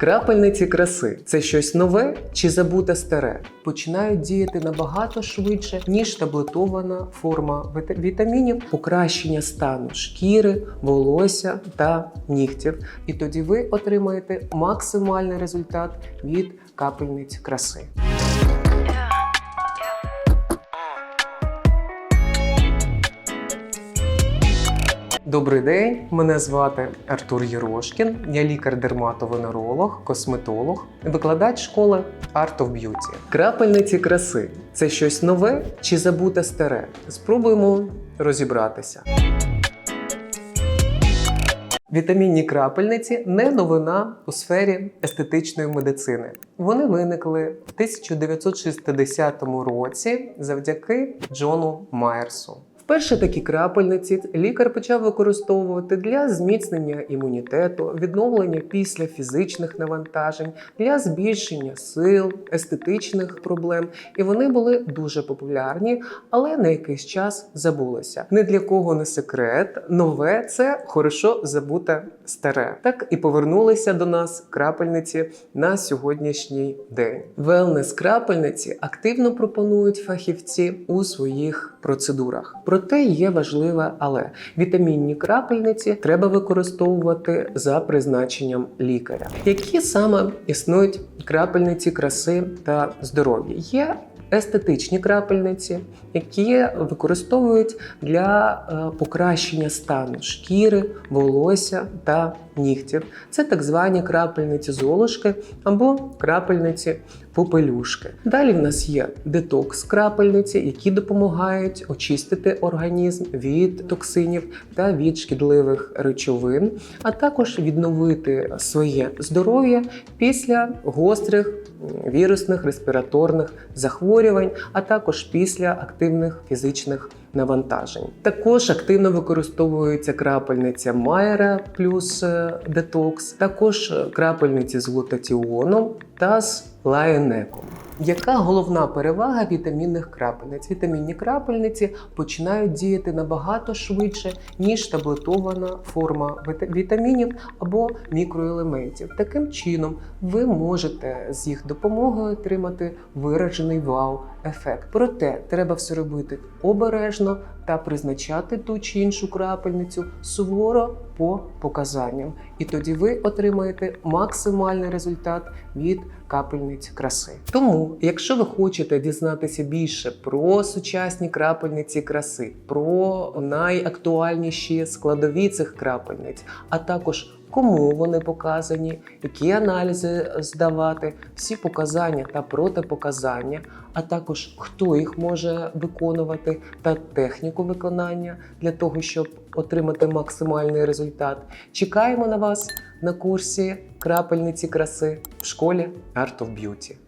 Крапельниці краси це щось нове чи забуте старе. Починають діяти набагато швидше, ніж таблетована форма віта- вітамінів, покращення стану шкіри, волосся та нігтів. І тоді ви отримаєте максимальний результат від капельниць краси. Добрий день, мене звати Артур Єрошкін. Я лікар-дерматовенеролог, косметолог, викладач школи Art of Beauty. Крапельниці краси це щось нове чи забуте старе? Спробуємо розібратися. Вітамінні крапельниці не новина у сфері естетичної медицини. Вони виникли в 1960 році завдяки Джону Майерсу. Вперше такі крапельниці лікар почав використовувати для зміцнення імунітету, відновлення після фізичних навантажень, для збільшення сил, естетичних проблем. І вони були дуже популярні, але на якийсь час забулися. Ні для кого не секрет, нове це хорошо забуте старе. Так і повернулися до нас крапельниці на сьогоднішній день. Велнес крапельниці активно пропонують фахівці у своїх процедурах. Проте є важливе але вітамінні крапельниці треба використовувати за призначенням лікаря. Які саме існують крапельниці краси та здоров'я? Є естетичні крапельниці, які використовують для е, покращення стану шкіри, волосся та нігтів. Це так звані крапельниці золушки або крапельниці попелюшки. Далі в нас є детокс крапельниці, які допомагають очистити організм від токсинів та від шкідливих речовин, а також відновити своє здоров'я після гострих вірусних респіраторних захворювань, а також після активних фізичних навантажень. Також активно використовується крапельниця Майера плюс е, детокс, також е, крапельниці з глутатіоном та з лаєнеком. Яка головна перевага вітамінних крапельниць? Вітамінні крапельниці починають діяти набагато швидше, ніж таблетована форма вітамінів або мікроелементів. Таким чином, ви можете з їх допомогою отримати виражений вау-ефект. Проте треба все робити обережно та призначати ту чи іншу крапельницю суворо по показанням. І тоді ви отримаєте максимальний результат від капельниць краси. Тому, якщо ви хочете дізнатися більше про сучасні крапельниці краси, про найактуальніші складові цих крапельниць, а також кому вони показані, які аналізи здавати, всі показання та протипоказання, а також хто їх може виконувати та техніку виконання для того, щоб отримати максимальний результат. Чекаємо на вас на курсі крапельниці краси в школі Art of Beauty.